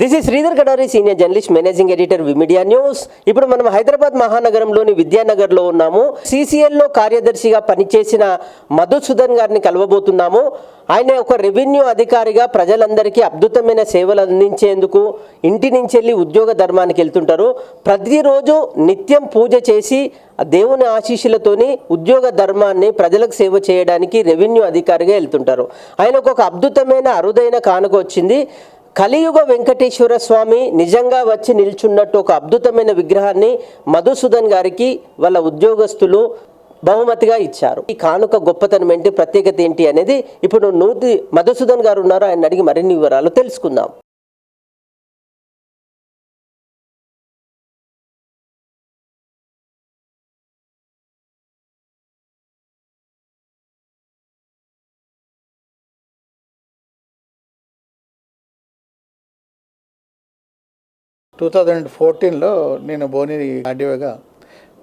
This is Sridhar Kadari senior journalist managing editor V Media news ఇప్పుడు మనం హైదరాబాద్ మహానగరంలోని విద్యానగర్లో ఉన్నాము. సిసిఎల్లో కార్యదర్శిగా పనిచేసిన మధుసూదన్ గారిని కలవబోతున్నాము. ఆయన ఒక రెవెన్యూ అధికారిగా ప్రజలందరికీ అద్భుతమైన సేవలు అందించేందుకు ఇంటి నుంచి వెళ్ళి ఉద్యోగ ధర్మానికి వెళ్తుంటారు. ప్రతిరోజు నిత్యం పూజ చేసి దేవుని ఆశీస్సులతోని ఉద్యోగ ధర్మాన్ని ప్రజలకు సేవ చేయడానికి రెవెన్యూ అధికారిగా వెళ్తుంటారు. ఆయనకు ఒక అద్భుతమైన అరుదైన కానుక వచ్చింది. కలియుగ వెంకటేశ్వర స్వామి నిజంగా వచ్చి నిల్చున్నట్టు ఒక అద్భుతమైన విగ్రహాన్ని మధుసూదన్ గారికి వాళ్ళ ఉద్యోగస్తులు బహుమతిగా ఇచ్చారు. ఈ కానుక గొప్పతనం ఏంటి ప్రత్యేకత ఏంటి అనేది ఇప్పుడు నూతి మధుసూదన్ గారు ఉన్నారు ఆయన అడిగి మరిన్ని వివరాలు తెలుసుకుందాం. టూ థౌజండ్ ఫోర్టీన్లో నేను బోని ఆర్డీఓగా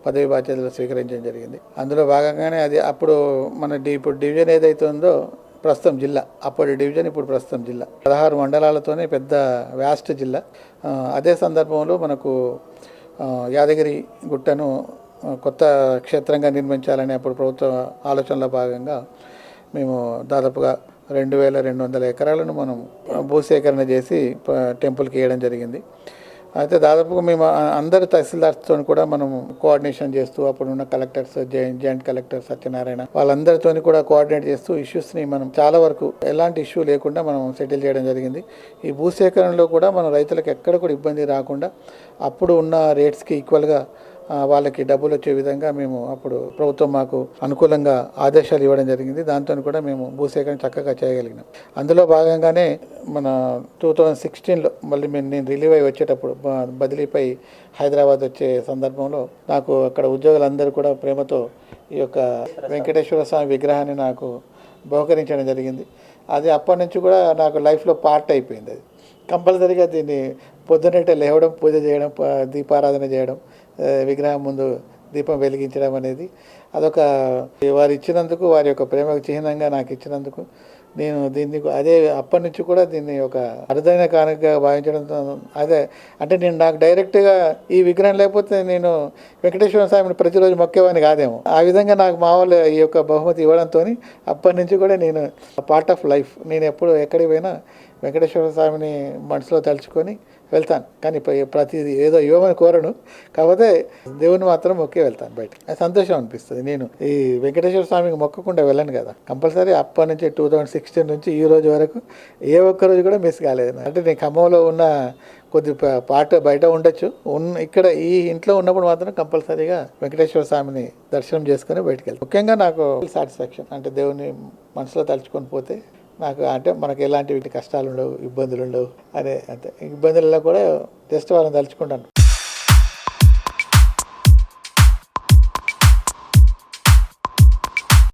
పదవి బాధ్యతలు స్వీకరించడం జరిగింది. అందులో భాగంగానే అది అప్పుడు మన ఇప్పుడు డివిజన్ ఏదైతే ఉందో ప్రస్తుతం జిల్లా. అప్పటి డివిజన్ ఇప్పుడు ప్రస్తుతం జిల్లా. పదహారు మండలాలతోనే పెద్ద వ్యాస్ట్ జిల్లా. అదే సందర్భంలో మనకు యాదగిరి గుట్టను కొత్త క్షేత్రంగా నిర్మించాలని అప్పుడు ప్రభుత్వ ఆలోచనలో భాగంగా మేము దాదాపుగా రెండు వేల రెండు వందల ఎకరాలను మనం భూసేకరణ చేసి టెంపుల్కి వేయడం జరిగింది. అయితే దాదాపుగా మేము అందరి తహసీల్దార్స్తో కూడా మనం కోఆర్డినేషన్ చేస్తూ అప్పుడు ఉన్న collectors joint joint collector Satyanarayana వాళ్ళందరితో కూడా కోఆర్డినేట్ చేస్తూ ఇష్యూస్ని మనం చాలా వరకు ఎలాంటి ఇష్యూ లేకుండా మనం సెటిల్ చేయడం జరిగింది. ఈ భూసేకరణలో కూడా మన రైతులకు ఎక్కడ కూడా ఇబ్బంది రాకుండా అప్పుడు ఉన్న రేట్స్కి ఈక్వల్గా వాళ్ళకి డబ్బులు వచ్చే విధంగా మేము అప్పుడు ప్రభుత్వం మాకు అనుకూలంగా ఆదేశాలు ఇవ్వడం జరిగింది. దాంతో కూడా మేము భూసేకరణ చక్కగా చేయగలిగినాం. అందులో భాగంగానే మన టూ థౌజండ్ సిక్స్టీన్లో మళ్ళీ మేము నేను రిలీవ్ అయి వచ్చేటప్పుడు బదిలీపై హైదరాబాద్ వచ్చే సందర్భంలో నాకు అక్కడ ఉద్యోగులందరూ కూడా ప్రేమతో ఈ యొక్క వెంకటేశ్వర స్వామి విగ్రహాన్ని నాకు బహుకరించడం జరిగింది. అది అప్పటి నుంచి కూడా నాకు లైఫ్లో పార్ట్ అయిపోయింది అది. కంపల్సరీగా దీన్ని పొద్దునట్టే లేవడం పూజ చేయడం దీపారాధన చేయడం విగ్రహం ముందు దీపం వెలిగించడం అనేది అదొక వారు ఇచ్చినందుకు వారి యొక్క ప్రేమకు చిహ్నంగా నాకు ఇచ్చినందుకు నేను దీన్ని అదే అప్పటి నుంచి కూడా దీన్ని ఒక అరుదైన కానుకగా భావించడంతో అదే అంటే నేను నాకు డైరెక్ట్గా ఈ విగ్రహం లేకపోతే నేను వెంకటేశ్వర స్వామిని ప్రతిరోజు మొక్కేవాడిని కాదేమో. ఆ విధంగా నాకు మా వాళ్ళు ఈ యొక్క బహుమతి ఇవ్వడంతో అప్పటి నుంచి కూడా నేను పార్ట్ ఆఫ్ లైఫ్ నేను ఎప్పుడు ఎక్కడికి పోయినా వెంకటేశ్వర స్వామిని మనసులో తలుచుకొని వెళ్తాను. కానీ ప్ర- ప్రతిదీ ఏదో ఇవ్వమని కోరను. కాకపోతే దేవుని మాత్రం మొక్కే వెళ్తాను బయట అది సంతోషం అనిపిస్తుంది. నేను ఈ వెంకటేశ్వర స్వామికి మొక్కకుండా వెళ్ళను కదా. కంపల్సరీ అప్పటి నుంచి టూ థౌజండ్ సిక్స్టీన్ నుంచి ఈ రోజు వరకు ఏ ఒక్క రోజు కూడా మిస్ కాలేదు అంటే నేను ఖమ్మంలో ఉన్న కొద్ది పాట బయట ఉండొచ్చు. ఉన్న ఇక్కడ ఈ ఇంట్లో ఉన్నప్పుడు మాత్రం కంపల్సరీగా వెంకటేశ్వర స్వామిని దర్శనం చేసుకొని బయటకు వెళ్తాను. ముఖ్యంగా నాకు సాటిస్ఫాక్షన్ అంటే దేవుని మనసులో తలుచుకొని పోతే నాకు అంటే మనకు ఎలాంటి కష్టాలు ఉండవు ఇబ్బందులు ఉండవు అనే అంతే. ఇబ్బందులలో కూడా జస్ట్ వాళ్ళని తలుచుకుంటాను.